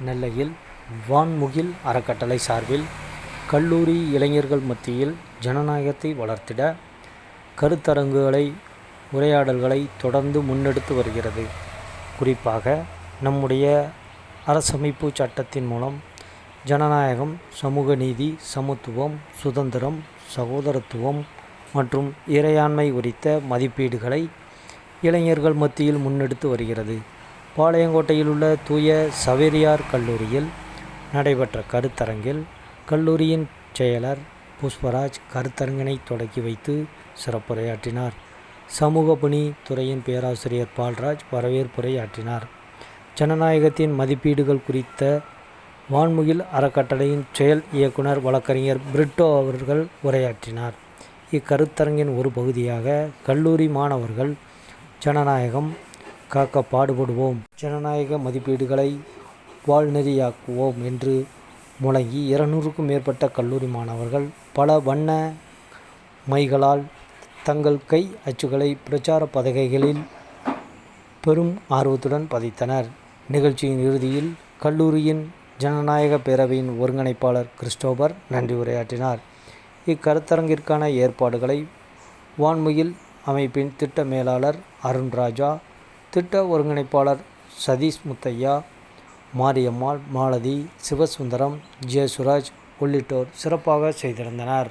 நெல்லையில் வான்முகில் அறக்கட்டளை சார்பில் கல்லூரி இளைஞர்கள் மத்தியில் ஜனநாயகத்தை வளர்த்திட கருத்தரங்குகளை உரையாடல்களை தொடர்ந்து முன்னெடுத்து வருகிறது. குறிப்பாக நம்முடைய அரசமைப்பு சட்டத்தின் மூலம் ஜனநாயகம் சமூக நீதி சமத்துவம் சுதந்திரம் சகோதரத்துவம் மற்றும் இறையாண்மை குறித்த மதிப்பீடுகளை இளைஞர்கள் மத்தியில் முன்னெடுத்து வருகிறது. பாளையங்கோட்டையில் உள்ள தூய சவேரியார் கல்லூரியில் நடைபெற்ற கருத்தரங்கில் கல்லூரியின் செயலர் புஷ்பராஜ் கருத்தரங்கினை தொடக்கி வைத்து சிறப்புரையாற்றினார். சமூக பணி துறையின் பேராசிரியர் பால்ராஜ் வரவேற்புரையாற்றினார். ஜனநாயகத்தின் மதிப்பீடுகள் குறித்த வான்முகில் அறக்கட்டளையின் செயல் இயக்குனர் வழக்கறிஞர் பிரிட்டோ அவர்கள் உரையாற்றினார். இக்கருத்தரங்கின் ஒரு பகுதியாக கல்லூரி மாணவர்கள் ஜனநாயகம் காக்க பாடுபடுவோம். ஜனநாயக மதிப்பீடுகளை வாழ்நெறியாக்குவோம் என்று முழங்கி இருநூறுக்கும் மேற்பட்ட கல்லூரி மாணவர்கள் பல வண்ண மைகளால் தங்கள் கை அச்சுகளை பிரச்சார பதகைகளில் பெரும் ஆர்வத்துடன் பதித்தனர். நிகழ்ச்சியின் இறுதியில் கல்லூரியின் ஜனநாயக பேரவையின் ஒருங்கிணைப்பாளர் கிறிஸ்டோபர் நன்றி உரையாற்றினார். இக்கருத்தரங்கிற்கான ஏற்பாடுகளை வான்மையில் அமைப்பின் திட்ட மேலாளர் அருண்ராஜா திட்ட ஒருங்கிணைப்பாளர் சதீஷ் முத்தையா மாரியம்மாள் மாலதி சிவசுந்தரம் ஜெயசுராஜ் உள்ளிட்டோர் சிறப்பாக செய்திருந்தனர்.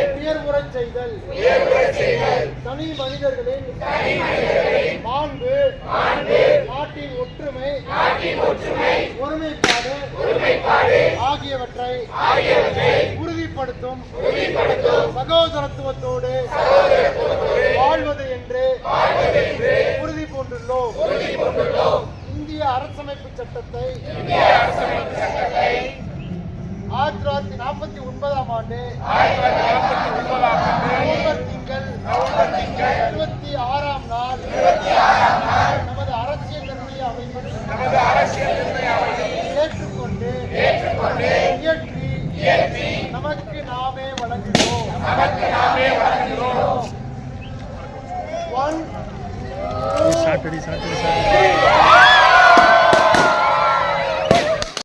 உயர்வுறச் செய்தல் தனி மனிதர்களின் மாண்பு. நாட்டின் ஒற்றுமை. ஒருமைப்பாடு. ஆகியவற்றை உறுதிப்படுத்தும். சகோதரத்துவத்தோடு வாழ்வது என்று உறுதி பூண்டுள்ளோம் இந்திய அரசமைப்பு சட்டத்தை ஆயிரத்தி தொள்ளாயிரத்தி நாற்பத்தி ஒன்பதாம் ஆண்டு இயற்றி நமக்கு நாமே வழங்குகிறோம். One Saturday Saturday Saturday